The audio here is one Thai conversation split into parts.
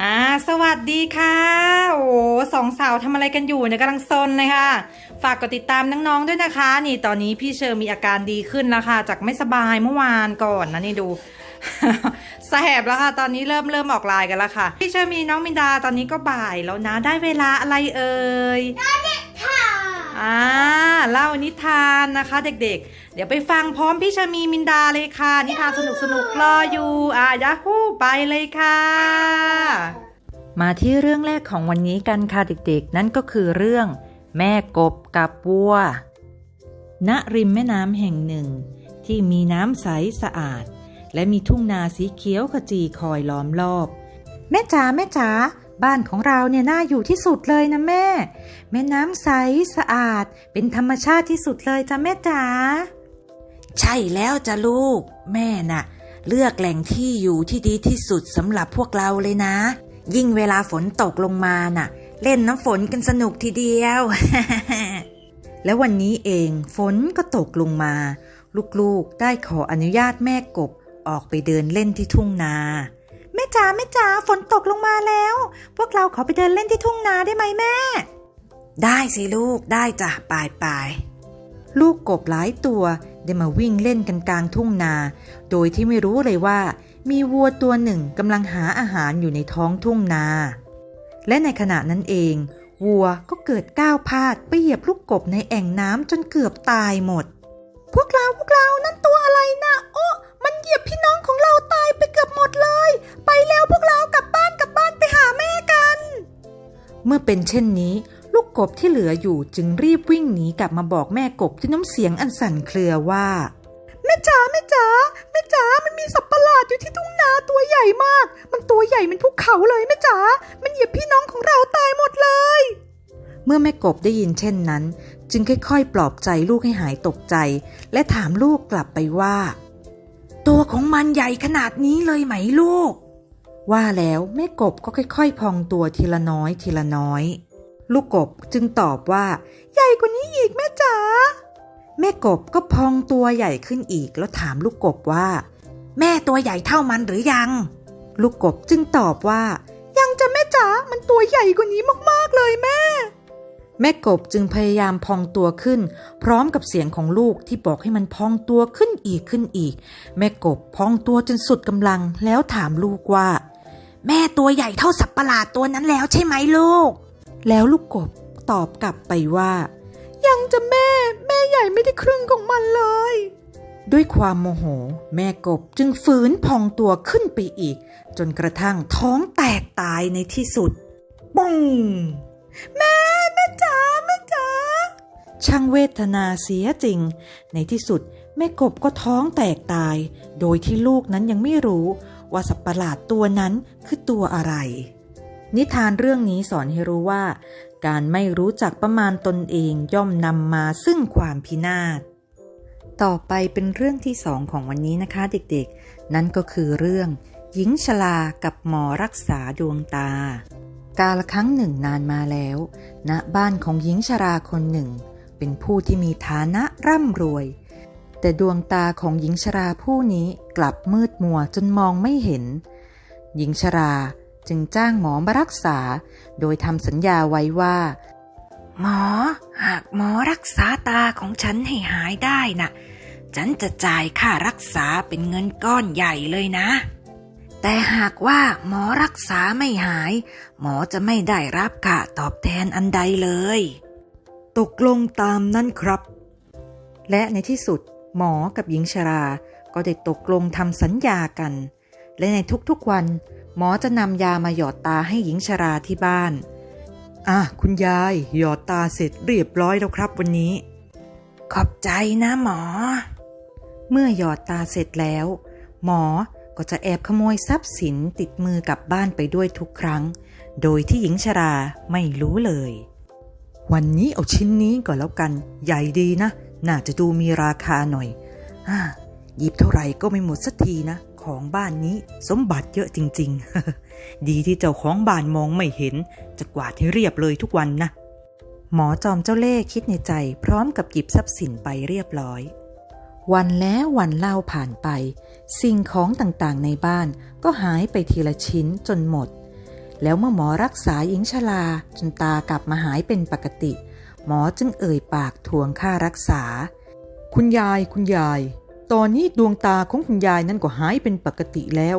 อ่าสวัสดีค่ะ โอ้สองสาวทำอะไรกันอยู่เนี่ยกำลังซนเลยค่ะ ฝากกดติดตามน้องๆด้วยนะคะ นี่ตอนนี้พี่เชอร์มีอาการดีขึ้นแล้วค่ะ จากไม่สบายเมื่อวานก่อนนะนี่ดูแสบแล้วค่ะ ตอนนี้เริ่มเริ่มออกลายกันแล้วค่ะ พี่เชอร์มีน้องมินดาตอนนี้ก็บ่ายแล้วนะ ได้เวลาอะไรเอ่ยอ่าเล่านิทานนะคะ เด็กๆ เดี๋ยวไปฟังพร้อมพี่ชมีมินดาเลยค่ะ นิทานสนุกสนุกรออยู่อ่ายาฮูไปเลยค่ะ มาที่เรื่องแรกของวันนี้กันค่ะเด็กๆ นั่นก็คือเรื่อง แม่กบกับวัว ณริมแม่น้ำแห่งหนึ่ง ที่มีน้ำใสสะอาด และมีทุ่งนาสีเขียวขจีคอยล้อมรอบ แม่จ๋าแม่จ๋าบ้านของเราเนี่ยน่าอยู่ที่สุดเลยนะแม่ แม่น้ำใสสะอาด เป็นธรรมชาติที่สุดเลยจ้ะแม่จ๋า ใช่แล้วจ้ะลูก แม่น่ะ เลือกแหล่งที่อยู่ที่ดีที่สุดสำหรับพวกเราเลยนะ ยิ่งเวลาฝนตกลงมาน่ะ เล่นน้ำฝนกันสนุกทีเดียว และวันนี้เองฝนก็ตกลงมา ลูกๆได้ขออนุญาตแม่กบออกไปเดินเล่นที่ทุ่งนาแม่จ๋าแม่จ๋าฝนตกลงมาแล้ว พวกเราขอไปเดินเล่นที่ทุ่งนาได้ไหมแม่ ได้สิลูกได้จ้ะปายปายลูกกบหลายตัว ได้มาวิ่งเล่นกันกลางทุ่งนา โดยที่ไม่รู้เลยว่า มีวัวตัวหนึ่งกำลังหาอาหารอยู่ในท้องทุ่งนา และในขณะนั้นเอง วัวก็เกิดก้าวพลาดไปเหยียบลูกกบในแอ่งน้ำจนเกือบตายหมด พวกเราพวกเรานั่นตัวอะไรนะโอ้มันเหยียบพี่น้องของเราตายไปเกือบหมดเลย ไปแล้วพวกเรากลับบ้านกลับบ้านไปหาแม่กัน เมื่อเป็นเช่นนี้ กกบที่เหลืออยู่จึงรีบวิ่งหนีกลับมาบอกแม่กบด้วยน้ำเสียงอันสั่นเครือว่า แม่จ๋าแม่จ๋าแม่จ๋ามันมีสัตว์ประหลาดอยู่ที่ทุ่งนาตัวใหญ่มาก มันตัวใหญ่เป็นภูเขาเลยแม่จ๋ามันเหยียบพี่น้องของเราตายหมดเลย เมื่อแม่กบได้ยินเช่นนั้น จึงค่อยๆ ปลอบใจลูกให้หายตกใจ และถามลูกกลับไปว่า ตัวของมันใหญ่ขนาดนี้เลยไหมลูก ว่าแล้วแม่กบก็ค่อย ๆ พองตัวทีละน้อยทีละน้อย ลูกกบจึงตอบว่า ใหญ่กว่านี้อีกแม่จ๋าแม่กบก็พองตัวใหญ่ขึ้นอีกแล้วถามลูกกบว่า แม่ตัวใหญ่เท่ามันหรือยัง ลูกกบจึงตอบว่า ยังจะแม่จ๋ามันตัวใหญ่กว่านี้มากๆเลยแม่ แม่กบจึงพยายามพองตัวขึ้น พร้อมกับเสียงของลูกที่บอกให้มันพองตัวขึ้นอีกขึ้นอีก แม่กบพองตัวจนสุดกำลังแล้วถามลูกว่า แม่ตัวใหญ่เท่าสัตว์ประหลาดตัวนั้นแล้วใช่ไหมลูก แล้วลูกกบตอบกลับไปว่า ยังจะแม่ แม่ใหญ่ไม่ได้ครึ่งของมันเลย ด้วยความโมโห แม่กบจึงฝืนพองตัวขึ้นไปอีก จนกระทั่งท้องแตกตายในที่สุดป้องแม่แม่จ๋าแม่จ๋าช่างเวทนาเสียจริง ในที่สุดแม่กบก็ท้องแตกตาย โดยที่ลูกนั้นยังไม่รู้ว่าสัตว์ประหลาดตัวนั้นคือตัวอะไร นิทานเรื่องนี้สอนให้รู้ว่า การไม่รู้จักประมาณตนเองย่อมนำมาซึ่งความพินาศ ต่อไปเป็นเรื่องที่สองของวันนี้นะคะเด็กๆ นั่นก็คือเรื่อง หญิงชรากับหมอรักษาดวงตา กาลครั้งหนึ่งนานมาแล้วณบ้านของหญิงชราคนหนึ่ง เป็นผู้ที่มีฐานะร่ำรวย แต่ดวงตาของหญิงชราผู้นี้กลับมืดมัวจนมองไม่เห็น หญิงชรา จึงจ้างหมอมารักษา โดยทำสัญญาไว้ว่า หมอ หากหมอรักษาตาของฉันให้หายได้น่ะ ฉันจะจ่ายค่ารักษาเป็นเงินก้อนใหญ่เลยนะ แต่หากว่าหมอรักษาไม่หาย หมอจะไม่ได้รับค่าตอบแทนอันใดเลย ตกลงตามนั้นครับ และในที่สุดหมอกับหญิงชรา ก็ได้ตกลงทำสัญญากัน และในทุกๆวัน หมอจะนำยามาหยอดตาให้หญิงชราที่บ้าน อะคุณยาย หยอดตาเสร็จเรียบร้อยแล้วครับวันนี้ ขอบใจนะหมอ เมื่อหยอดตาเสร็จแล้ว หมอก็จะแอบขโมยทรัพย์สินติดมือกลับบ้านไปด้วยทุกครั้ง โดยที่หญิงชราไม่รู้เลย วันนี้เอาชิ้นนี้ก่อนแล้วกัน ใหญ่ดีนะ น่าจะดูมีราคาหน่อยอาหยิบเท่าไหร่ก็ไม่หมดสักทีนะ ของบ้านนี้สมบัติเยอะจริง ๆ ดีที่เจ้าของบ้านมองไม่เห็น จะกวาดให้เรียบเลยทุกวันนะ หมอจอมเจ้าเล่ห์คิดในใจ พร้อมกับหยิบทรัพย์สินไปเรียบร้อย วันแล้ววันเล่าผ่านไป สิ่งของต่างๆในบ้านก็หายไปทีละชิ้นจนหมด แล้วเมื่อหมอรักษาหญิงชราจนตากลับมาหายเป็นปกติ หมอจึงเอ่ยปากทวงค่ารักษา คุณยายคุณยาย ตอนนี้ดวงตาของคุณยายนั้นก็หายเป็นปกติแล้ว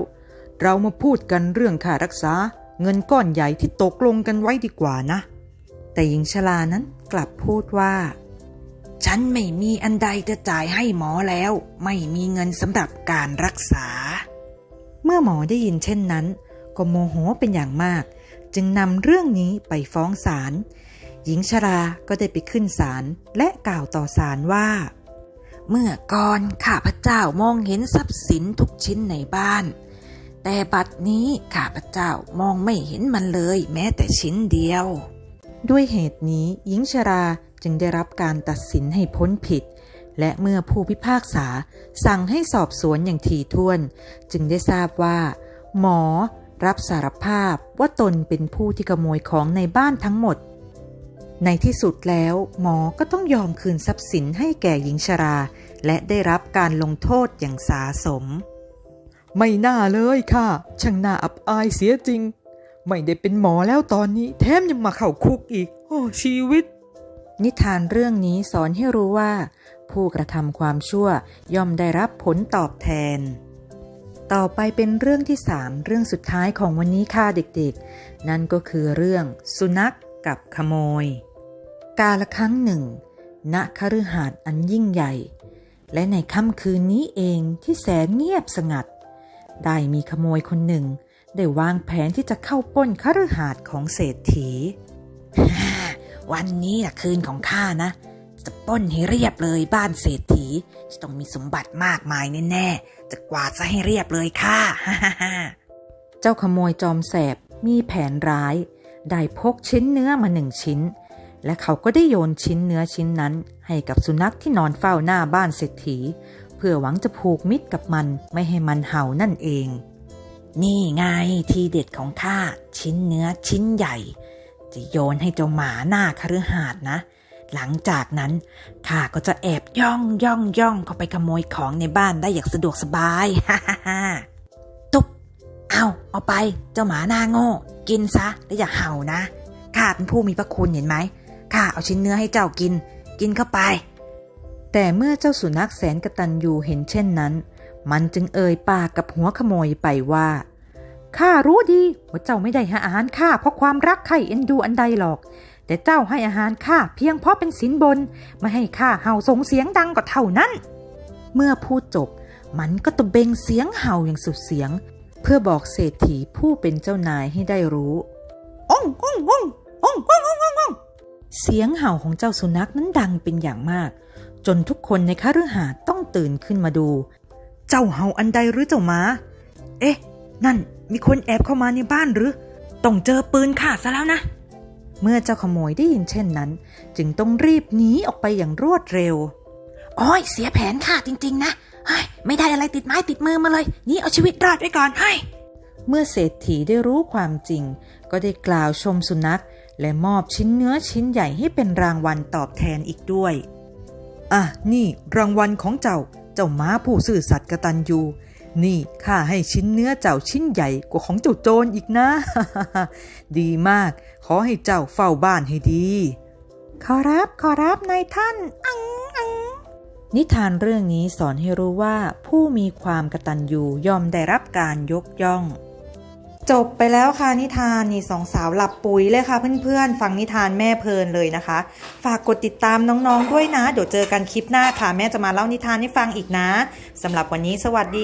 เรามาพูดกันเรื่องค่ารักษา เงินก้อนใหญ่ที่ตกลงกันไว้ดีกว่านะ แต่หญิงชรานั้นกลับพูดว่า ฉันไม่มีอันใดจะจ่ายให้หมอแล้ว ไม่มีเงินสำหรับการรักษา เมื่อหมอได้ยินเช่นนั้น ก็โมโหเป็นอย่างมาก จึงนำเรื่องนี้ไปฟ้องศาลหญิงชราก็ได้ไปขึ้นศาลและกล่าวต่อศาลว่า เมื่อก่อนข้าพเจ้ามองเห็นทรัพย์สินทุกชิ้นในบ้าน แต่บัดนี้ข้าพเจ้ามองไม่เห็นมันเลยแม้แต่ชิ้นเดียว ด้วยเหตุนี้หญิงชราจึงได้รับการตัดสินให้พ้นผิด และเมื่อผู้พิพากษาสั่งให้สอบสวนอย่างถี่ถ้วน จึงได้ทราบว่า หมอรับสารภาพว่าตนเป็นผู้ที่ขโมยของในบ้านทั้งหมด ในที่สุดแล้วหมอก็ต้องยอมคืนทรัพย์สินให้แก่หญิงชรา และได้รับการลงโทษอย่างสาสม ไม่น่าเลยค่ะ ช่างน่าอับอายเสียจริง ไม่ได้เป็นหมอแล้วตอนนี้ แถมยังมาเข้าคุกอีก โอ้ชีวิต นิทานเรื่องนี้สอนให้รู้ว่า ผู้กระทำความชั่วย่อมได้รับผลตอบแทนต่อไปเป็นเรื่องที่สามเรื่องสุดท้ายของวันนี้ค่ะเด็กๆ นั่นก็คือเรื่องสุนัขกกับขโมย กาละครั้งหนึ่ง ณคฤหาสน์อันยิ่งใหญ่ และในค่ำคืนนี้เองที่แสนเงียบสงัด ได้มีขโมยคนหนึ่ง ได้วางแผนที่จะเข้าป้นคฤหาสน์ของเศรษฐี วันนี้น่ะคืนของข้านะ จะป้นให้เรียบเลยบ้านเศรษฐี จะต้องมีสมบัติมากมายแน่ๆ จะกวาดซะให้เรียบเลยค่ะเจ้าขโมยจอมแสบมีแผนร้าย ได้พกชิ้นเนื้อมาหนึ่งชิ้น และเขาก็ได้โยนชิ้นเนื้อชิ้นนั้น ให้กับสุนัขที่นอนเฝ้าหน้าบ้านเศรษฐี เพื่อหวังจะผูกมิตรกับมันไม่ให้มันเห่านั่นเอง นี่ไงทีเด็ดของข้าชิ้นเนื้อชิ้นใหญ่ จะโยนให้เจ้าหมาหน้าคฤหาสน์นะหลังจากนั้นข้าก็จะแอบย่องย่องย่องเข้าไปขโมยของในบ้านได้อย่างสะดวกสบายฮ่าฮ่าฮ่าตุ๊บเอาเอาไปเจ้าหมาหน้าโง่ กินซะแล้วอย่าเห่านะข้าเป็นผู้มีพระคุณเห็นไหม ข้าเอาชิ้นเนื้อให้เจ้ากิน กินเข้าไป แต่เมื่อเจ้าสุนัขแสนกระตันยูเห็นเช่นนั้น มันจึงเอ่ยปากกับหัวขโมยไปว่าข้ารู้ดีว่าเจ้าไม่ได้หาอาหารข้าเพราะความรักใคร่เอ็นดูอันใดหรอก แต่เจ้าให้อาหารข้าเพียงเพราะเป็นสินบนมาให้ข้าเห่าส่งเสียงดังก็เท่านั้น เมื่อพูดจบ มันก็ตบเบงเสียงเห่าอย่างสุดเสียง เพื่อบอกเศรษฐีผู้เป็นเจ้านายให้ได้รู้องององององ เสียงเห่าของเจ้าสุนัขนั้นดังเป็นอย่างมาก จนทุกคนในคฤหาสน์ต้องตื่นขึ้นมาดู เจ้าเห่าอันใดหรือเจ้าหมา เอ๊ะ นั่นมีคนแอบเข้ามาในบ้านหรือ ต้องเจอปืนข้าซะแล้วนะ เมื่อเจ้าขโมยได้ยินเช่นนั้น จึงต้องรีบหนีออกไปอย่างรวดเร็วโอ้ยเสียแผนข้าจริง ๆ นะเฮ้ยไม่ได้อะไรติดไม้ติดมือมาเลยนี่เอาชีวิตรอดไว้ก่อนเฮ้ยเมื่อเศรษฐีได้รู้ความจริง ก็ได้กล่าวชมสุนัข และมอบชิ้นเนื้อชิ้นใหญ่ให้เป็นรางวัลตอบแทนอีกด้วย อะ นี่รางวัลของเจ้า เจ้าม้าผู้ซื่อสัตย์กตัญญู นี่ข้าให้ชิ้นเนื้อเจ้าชิ้นใหญ่กว่าของเจ้าโจรอีกนะ ดีมาก ขอให้เจ้าเฝ้าบ้านให้ดี ขอรับ ขอรับนายท่าน อังอังนิทานเรื่องนี้สอนให้รู้ว่าผู้มีความกตัญญูย่อมได้รับการยกย่อง จบไปแล้วค่ะนิทานนี่สองสาวหลับปุ๋ยเลยค่ะเพื่อนๆ ฟังนิทานแม่เพลินเลยนะคะ ฝากกดติดตามน้องๆด้วยนะ เดี๋ยวเจอกันคลิปหน้าค่ะ แม่จะมาเล่านิทานให้ฟังอีกนะสำหรับวันนี้สวัสดี